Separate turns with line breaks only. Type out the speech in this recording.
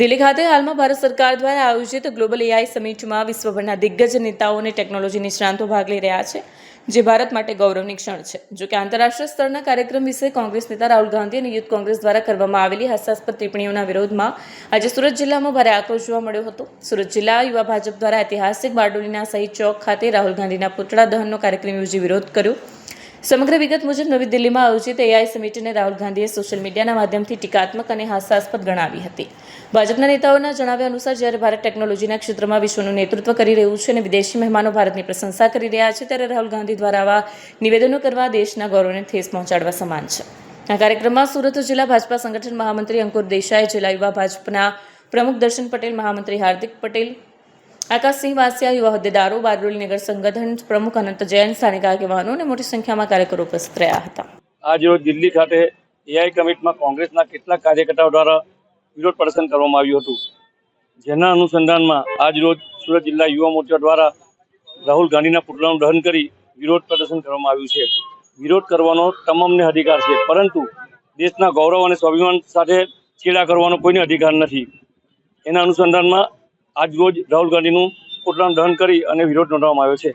દિલ્હી ખાતે હાલમાં ભારત સરકાર દ્વારા આયોજિત ગ્લોબલ એઆઈ સમિટમાં વિશ્વભરના દિગ્ગજ નેતાઓ અને ટેકનોલોજી નિષ્ણાંતો ભાગ લઈ રહ્યા છે, જે ભારત માટે ગૌરવની ક્ષણ છે. જો કે આંતરરાષ્ટ્રીય સ્તરના કાર્યક્રમ વિશે કોંગ્રેસ નેતા રાહુલ ગાંધી અને યુથ કોંગ્રેસ દ્વારા કરવામાં આવેલી હાસ્યાસ્પદ ટિપ્પણીઓના વિરોધમાં આજે સુરત જિલ્લામાં ભારે આક્રોશ જોવા મળ્યો હતો. સુરત જિલ્લા યુવા ભાજપ દ્વારા ઐતિહાસિક બારડોલીના શહીદ ચોક ખાતે રાહુલ ગાંધીના પુતળા દહનનો કાર્યક્રમ યોજી વિરોધ કર્યો. સમગ્ર વિગત મુજબ નવી દિલ્હીમાં આયોજિત એઆઈ સમિટને રાહુલ ગાંધીએ સોશિયલ મીડિયાના માધ્યમથી ટીકાત્મક અને હાસ્યાસ્પદ ગણાવી હતી. ભાજપના નેતાઓના જણાવ્યા અનુસાર જ્યારે ભારત ટેકનોલોજીના ક્ષેત્રમાં વિશ્વનું નેતૃત્વ કરી રહ્યું છે અને વિદેશી મહેમાનો ભારતની પ્રશંસા કરી રહ્યા છે, ત્યારે રાહુલ ગાંધી દ્વારા આવા નિવેદનો કરવા દેશના ગૌરવને ઠેસ પહોંચાડવા સમાન છે. આ કાર્યક્રમમાં સુરત જિલ્લા ભાજપા સંગઠન મહામંત્રી અંકુર દેસાઈ જિલ્લા યુવા ભાજપના પ્રમુખ દર્શન પટેલ, મહામંત્રી હાર્દિક પટેલ આકાશસિંહ વાસિયા યુવા હોદ્દેદારો, બારડોલી નગર સંગઠન પ્રમુખ અનંત જૈન, સ્થાનિક આગેવાનો અને મોટી સંખ્યામાં કાર્યકરો ઉપસ્થિત રહ્યા હતા.
આજ રોજ દિલ્હી ખાતે એઆઈ કમિટમાં કોંગ્રેસના કેટલાક કાર્યકર્તાઓ દ્વારા વિરોધ પ્રદર્શન કરવામાં આવ્યું હતું. જેના અનુસંધાનમાં આજ રોજ સુરત જિલ્લા યુવા મોરચા દ્વારા રાહુલ ગાંધીના પુતળાનું દહન કરી વિરોધ પ્રદર્શન કરવામાં આવ્યું છે. વિરોધ કરવાનો તમામને અધિકાર છે, પરંતુ દેશના ગૌરવ અને સ્વાભિમાન સાથે છેડા કરવાનો કોઈને અધિકાર નથી. એના અનુસંધાનમાં આજ રોજ રાહુલ ગાંધીનું પુતળાનું દહન કરી અને વિરોધ નોંધવામાં આવ્યો છે.